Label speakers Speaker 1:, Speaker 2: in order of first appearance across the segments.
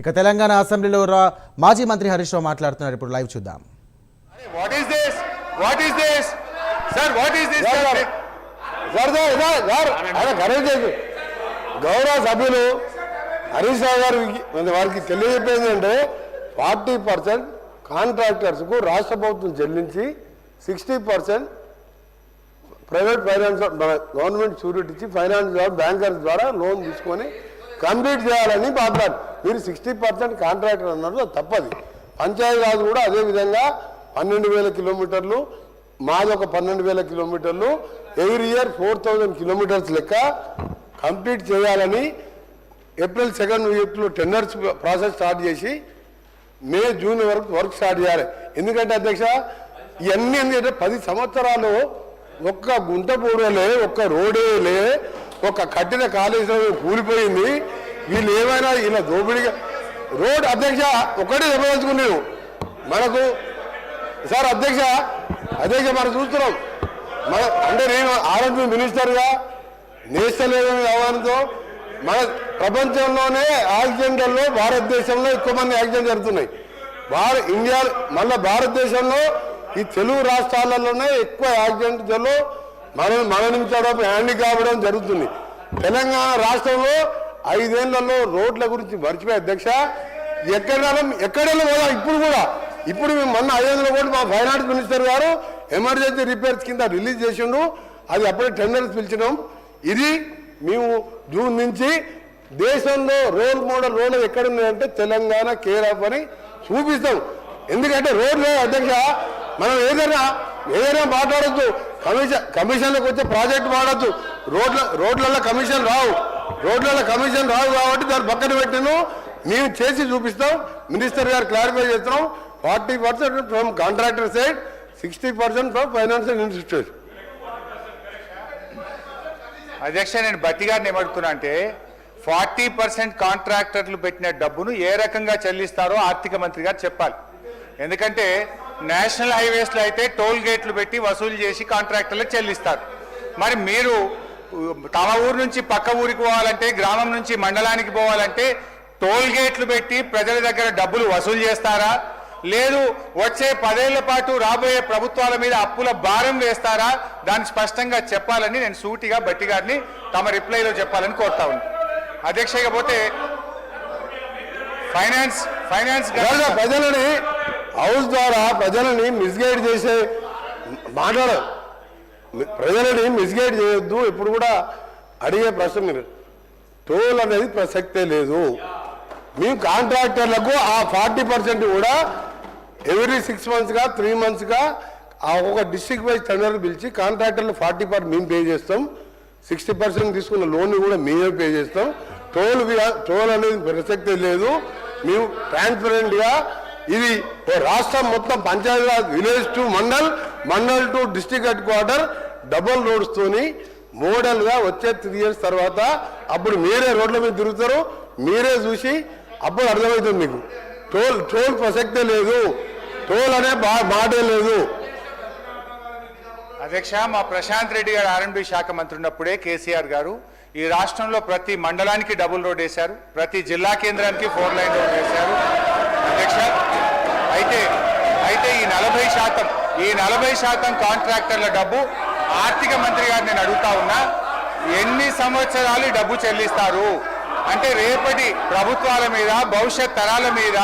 Speaker 1: ఇక తెలంగాణ అసెంబ్లీలో రా- మాజీ మంత్రి హరీష్ రావు మాట్లాడుతున్నారు ఇప్పుడు లైవ్ చూద్దాం
Speaker 2: What is this? What is this? Sir, what is this?
Speaker 3: Sir ఖరీదు చేసి గౌరవ సభ్యులు హరీష్ రావు గారికి మరి వారికి తెలియజెప్పేది అంటే ఫార్టీ పర్సెంట్ కాంట్రాక్టర్స్కు రాష్ట్ర ప్రభుత్వం చెల్లించి sixty percent private finance government surety ఇచ్చి ఫైనాన్స్ ద్వారా బ్యాంకర్స్ ద్వారా లోన్ తీసుకొని కంప్లీట్ చేయాలని మాట్లాడు మీరు సిక్స్టీ పర్సెంట్ కాంట్రాక్టర్ అన్నట్లు తప్పది. పంచాయతీ రాజు కూడా అదే విధంగా పన్నెండు వేల కిలోమీటర్లు మాది ఒక పన్నెండు వేల కిలోమీటర్లు every year four thousand kilometres లెక్క కంప్లీట్ చేయాలని ఏప్రిల్ సెకండ్ వీక్లో టెండర్స్ ప్రాసెస్ స్టార్ట్ చేసి మే జూన్ వరకు వర్క్ స్టార్ట్ చేయాలి. ఎందుకంటే అధ్యక్ష ఇవన్నీ ఎందుకంటే పది సంవత్సరాలు ఒక్క గుంట పూడలే ఒక్క రోడే లే ఒక కట్టిన కాళేశ్వరం కూలిపోయింది. వీళ్ళు ఏమైనా ఇలా దోపిడిగా రోడ్ అధ్యక్ష ఒకటే చెప్పదలుచుకున్నాను మనకు సార్ అధ్యక్ష అధ్యక్ష మనం చూస్తున్నాం. మన అంటే నేను ఆరోగ్య మినిస్టర్గా నేషనల్ హైవే వ్యవహారంతో మన ప్రపంచంలోనే యాక్సిడెంట్లలో భారతదేశంలో ఎక్కువ మంది యాక్సిడెంట్ జరుగుతున్నాయి. భార ఇండియా మళ్ళీ భారతదేశంలో ఈ తెలుగు రాష్ట్రాలలోనే ఎక్కువ యాక్సిడెంట్లలో మన మరణించడం హ్యాండీ కావడం జరుగుతుంది. తెలంగాణ రాష్ట్రంలో ఐదేళ్ళలో రోడ్ల గురించి మర్చిపోయి అధ్యక్ష ఎక్కడ ఎక్కడెళ్ళి పోదా ఇప్పుడు కూడా. ఇప్పుడు మేము మొన్న ఐదు వందల కోట్లు మా ఫైనాన్స్ మినిస్టర్ గారు ఎమర్జెన్సీ రిపేర్స్ కింద రిలీజ్ చేసిండు అది అప్పుడే టెండర్స్ పిలిచినాం. ఇది మేము జూన్ నుంచి దేశంలో రోల్ మోడల్ రోడ్ ఎక్కడ ఉన్నాయంటే తెలంగాణ కేరఫ్ అని చూపిస్తాం. ఎందుకంటే రోడ్లు అధ్యక్ష మనం ఏదైనా ఏదైనా మాట్లాడద్దు. కమిషన్ కమిషన్లకు వచ్చే ప్రాజెక్ట్ వాడద్దు. రోడ్ల రోడ్లలో కమిషన్ రావు. రోడ్లలో కమిషన్ రాదు కాబట్టి దాన్ని పక్కన పెట్టాను మేము చేసి చూపిస్తాం. మినిస్టర్ గారు క్లారిఫై చేస్తున్నాం. Forty percent from contractor side sixty percent from financial institute.
Speaker 2: అధ్యక్ష నేను బట్టి గారిని ఏమడుతున్నా అంటే ఫార్టీ పర్సెంట్ కాంట్రాక్టర్లు పెట్టిన డబ్బును ఏ రకంగా చెల్లిస్తారో ఆర్థిక మంత్రి గారు చెప్పాలి. ఎందుకంటే నేషనల్ హైవేస్లో అయితే టోల్ గేట్లు పెట్టి వసూలు చేసి కాంట్రాక్టర్లకు చెల్లిస్తారు. మరి మీరు తమ ఊరు నుంచి పక్క ఊరికి పోవాలంటే గ్రామం నుంచి మండలానికి పోవాలంటే టోల్ గేట్లు పెట్టి ప్రజల దగ్గర డబ్బులు వసూలు చేస్తారా? లేదు వచ్చే పదేళ్ళ పాటు రాబోయే ప్రభుత్వాల మీద అప్పుల భారం వేస్తారా? దాన్ని స్పష్టంగా చెప్పాలని నేను సూటిగా బట్టి గారిని తమ రిప్లైలో చెప్పాలని కోరుతా ఉన్నాను అధ్యక్ష ఇకపోతే ఫైనాన్స్ ఫైనాన్స్
Speaker 3: ప్రజలని హౌస్ ద్వారా ప్రజలని మిస్గైడ్ చేసే మాట్లాడ ప్రజలని మిస్గైడ్ చేయొద్దు ఇప్పుడు కూడా అడిగే ప్రశ్న మీరు. టోల్ అనేది ప్రసక్తే లేదు. మేము కాంట్రాక్టర్లకు ఆ ఫార్టీ పర్సెంట్ కూడా ఎవ్రీ సిక్స్ మంత్స్గా త్రీ మంత్స్గా ఆ ఒక డిస్టిక్ వైజ్ టెండర్ పిలిచి కాంట్రాక్టర్లు ఫార్టీ పర్సెంట్ మేము పే చేస్తాం. సిక్స్టీ పర్సెంట్ తీసుకున్న లోన్ కూడా మేమే పే చేస్తాం. టోల్ టోల్ అనేది ప్రసక్తే లేదు. మేము ట్రాన్స్పరెంట్గా ఇది రాష్ట్రం మొత్తం Panchayati Raj village to mandal mandal to district headquarter double రోడ్స్తోని మోడల్గా వచ్చే త్రీ ఇయర్స్ తర్వాత అప్పుడు మీరే రోడ్ల మీద తిరుగుతారు మీరే చూసి అప్పుడు అర్థమవుతుంది మీకు. టోల్ టోల్ ప్రసక్తే లేదు. టోల్ అనే బా మాటే లేదు.
Speaker 2: అధ్యక్ష మా ప్రశాంత్ రెడ్డి గారు ఆర్ఎండ్బి శాఖ మంత్రి ఉన్నప్పుడే కేసీఆర్ గారు ఈ రాష్ట్రంలో ప్రతి మండలానికి డబుల్ రోడ్ వేశారు ప్రతి జిల్లా కేంద్రానికి ఫోర్ లైన్ రోడ్ వేశారు. అధ్యక్ష అయితే అయితే ఈ నలభై శాతం ఈ నలభై శాతం కాంట్రాక్టర్ల డబ్బు ఆర్థిక మంత్రి గారు నేను అడుగుతా ఉన్నా ఎన్ని సంవత్సరాలు డబ్బు చెల్లిస్తారు? అంటే రేపటి ప్రభుత్వాల మీద భవిష్యత్ తరాల మీద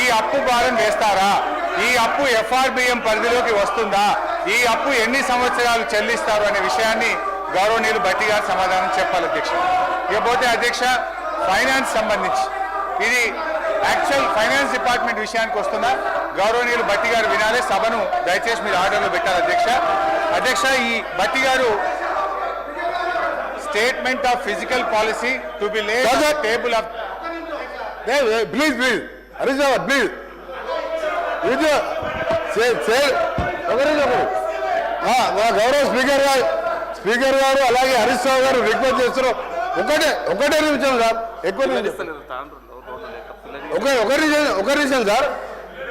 Speaker 2: ఈ అప్పు భారం వేస్తారా? ఈ అప్పు ఎఫ్ఆర్బిఎం పరిధిలోకి వస్తుందా? ఈ అప్పు ఎన్ని సంవత్సరాలు చెల్లిస్తారు అనే విషయాన్ని గౌరవనీయులు బట్టి గారు సమాధానం చెప్పాలి అధ్యక్ష. ఇకపోతే అధ్యక్ష ఫైనాన్స్ సంబంధించి ఇది యాక్చువల్ ఫైనాన్స్ డిపార్ట్మెంట్ విషయానికి వస్తుందా గౌరవనీయులు బట్టి గారు వినాలి. సభను దయచేసి మీరు ఆర్డర్లో పెట్టాలి అధ్యక్ష. అధ్యక్ష ఈ Bhatti garu statement of physical policy to be laid
Speaker 3: Brother.
Speaker 2: Table of
Speaker 3: please please Harish Rao please ఇది మా గౌరవ స్పీకర్ గారు స్పీకర్ గారు అలాగే హరీష్ రావు గారు రిక్వెస్ట్ చేస్తున్నారు. ఒకటే ఒకటే నిమిషం సార్. ఎక్కువ నిమిషం. ఒక ఒక రీజన్ ఒక రీజన్ సార్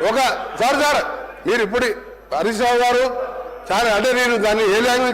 Speaker 3: ఒక సార్ సార్ మీరు ఇప్పుడు హరీష్ రావు గారు చాలా అంటే నేను దాన్ని ఏ లాంగ్వేజ్